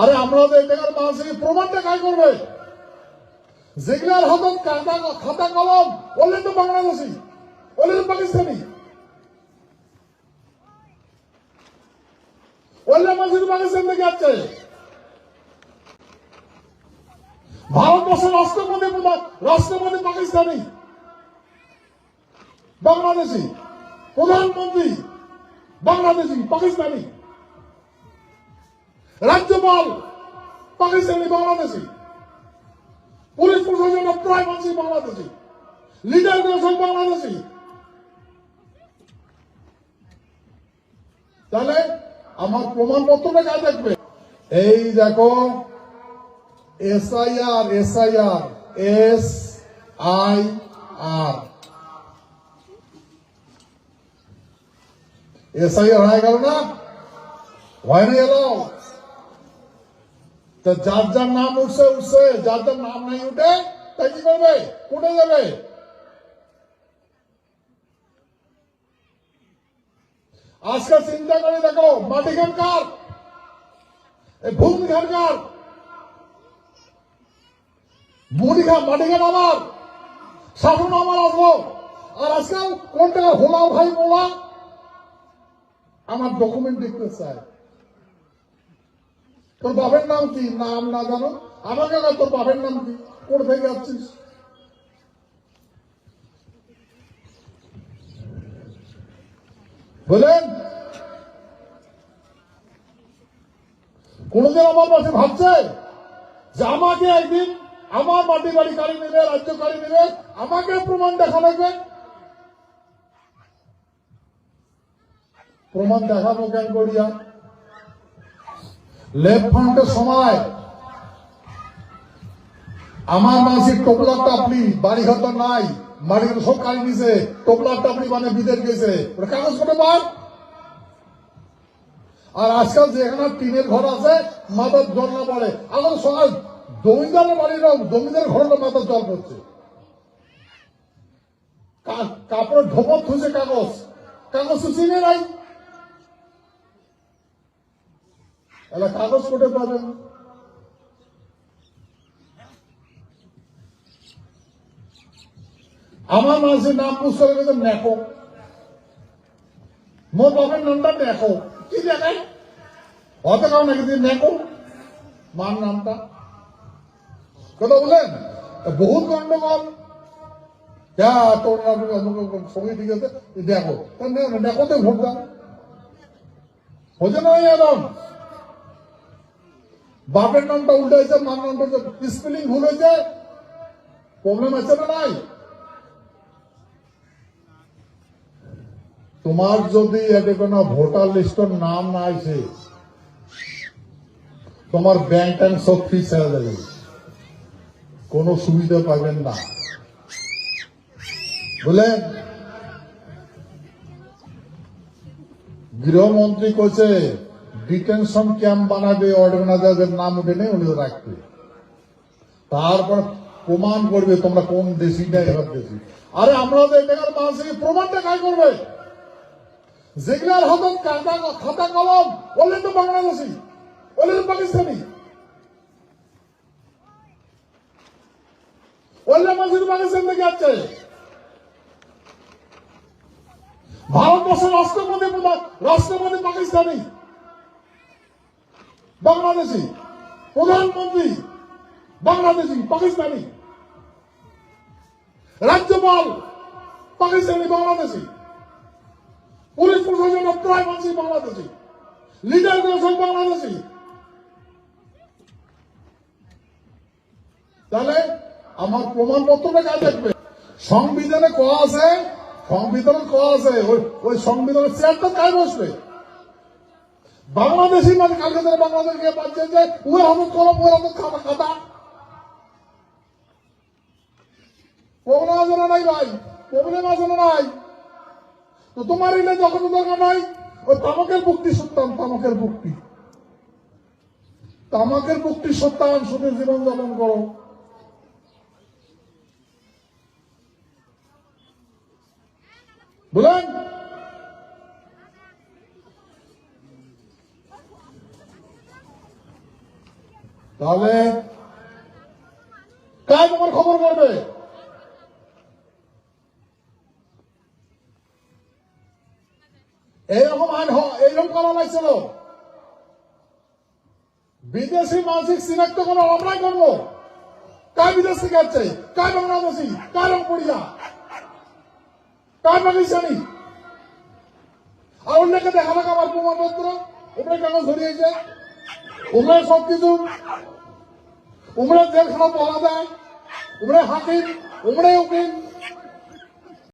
আরে আমরা যে টাকার মানুষকে প্রমাণটা কাজ করবে। যেগুলার হাতত খাতা কলম বললেন তো বাংলাদেশি বললেন তো পাকিস্তানি পাকিস্তানি। বাংলাদেশি, প্রধানমন্ত্রী, বাংলাদেশি, পাকিস্তানি। রাজ্যপাল পাকিস্তানি বাংলাদেশি, পুলিশ প্রশাসনের প্রায় মানুষই বাংলাদেশি, লিডার সব বাংলাদেশি। তাহলে আমার প্রমাণপত্রটা কাজ দেখবে? এই দেখো, SIR SIR S I R SIR হয়ে গেল না? হয় না গেল তা যার যার নাম উঠছে উঠছে। যার যার নাম নাই উঠে তাই কি করবে? কোটে যাবে আজকে চিন্তা করে দেখো, মাটি খান কার? ভূমি কার? মুড়ি খান মাটি খান আমার শাসন আমার আসব। আর আজকাল কোনটা হোলা ভাই মোলা আমার ডকুমেন্ট দেখতে চায়। তোর বাপের নাম কি? নাম না জানো? আমাকে না তোর বাপের নাম কি? কোথা থেকে আসছিস বলেন। কোনদিন আমার পাশে ভাবছে যে আমাকে একদিন আমার মাটি বাড়ি কাড়ি নেবে, রাজ্য কাড়ি নেবে, আমাকে প্রমাণ দেখা লাগবে? প্রমাণ দেখানো কেন করিয়া লেফট সময়। আমার মানসিক টোপলার টাপলি, বাড়ি ঘর তো নাই। বাড়ি সব কালি নিছে টোপলার টাপলি মানে বিদেশ গেছে। কাগজ করে বার? আর আজকাল যেখানে টিনের ঘর আছে, মাথার জল না পড়ে। আমার সকাল জমিদারের বাড়ির জমিদার ঘরের মাথার জল পড়ছে। কা- কাপড়ের ঢোপর থুছে কাগজ। কাগজ তো চিনে নাই। এলা কাগজ কোটে পাবেন। আমার মানুষের নাম পুস্তক গেছে নেকো মোর বাপের নামটা নেকো কি দেখে হতে কাউ নাকি তুই নেকো মার নামটা। কথা বলেন বহুত গন্ডগোল। সঙ্গে ঠিক আছে। দেখো দেখো তা ভোট দাও। হচ্ছে না বাপের নামটা উল্টে হয়েছে, মার নামটা স্পেলিং ভুল হয়েছে। প্রবলেম আছে না নাই? তোমার যদি এতে ভোটার লিস্টের নাম না আছে তোমার ব্যাংক ট্যাঙ্ক সব ফ্রি ছেড়ে দেবে কোনো সুবিধা পাবেন না। বুঝলেন? গৃহমন্ত্রী কইছে ডিটেনশন ক্যাম্প বানাবে অর্গানাইজারদের নাম উঠে নেই উনি রাখবে তারপর প্রমাণ করবে তোমরা কোন দেশি এবার দেশি আরে আমরা তো এটাকার মানুষকে প্রমাণটা কাজ করবে যেগুলার হাতত খাতা কলম বললেন তো বাংলাদেশি বললেন পাকিস্তানি ভারতবর্ষের রাষ্ট্রপতি রাষ্ট্রপতি পাকিস্তানি বাংলাদেশি, প্রধানমন্ত্রী, বাংলাদেশি, পাকিস্তানি। রাজ্যপাল, পাকিস্তানি, বাংলাদেশি। পুলিশ প্রশাসনের প্রায় মানুষই বাংলাদেশি। লিডার সব বাংলাদেশি। তাহলে আমার প্রমাণপত্রটা কাজ দেখবে? সংবিধানে ক আছে? সংবিধানে ক আছে? ওই সংবিধানের চেয়ারটা কাজ বসবে? বাংলাদেশি মানে কালকে বাংলাদেশ গিয়ে পাচ্ছে যে উয়ে হামত কলম উয়ে হামত খাতা খাতা নাই ভাই প্রবলেম নাই। তো তোমার এলে যখন দরকার নাই, ওই তামাকের মুক্তি সত্যান, তামাকের মুক্তি তামাকের মুক্তি সত্যান শুধু জীবন যাপন করো বুঝলেন তাহলে কাজ তোমার খবর করবে? এইরকম আইন এইরকম করা লাগছিল। বিদেশি মানসিক চিনাক্ত করা আমরাই করব। কার বিদেশ থেকে আসছে কার বাংলাদেশি? কার পড়িয়া কার পাকিস্তানি? আর অন্যকে দেখা দেখা আমার প্রমাণপত্র? ওপরে কেন ধরিয়েছে। ওমরা সব কিছু ওমরা জেলখানা পাওয়া দেয় ওমরা হাকিম ওমরাই উকিল।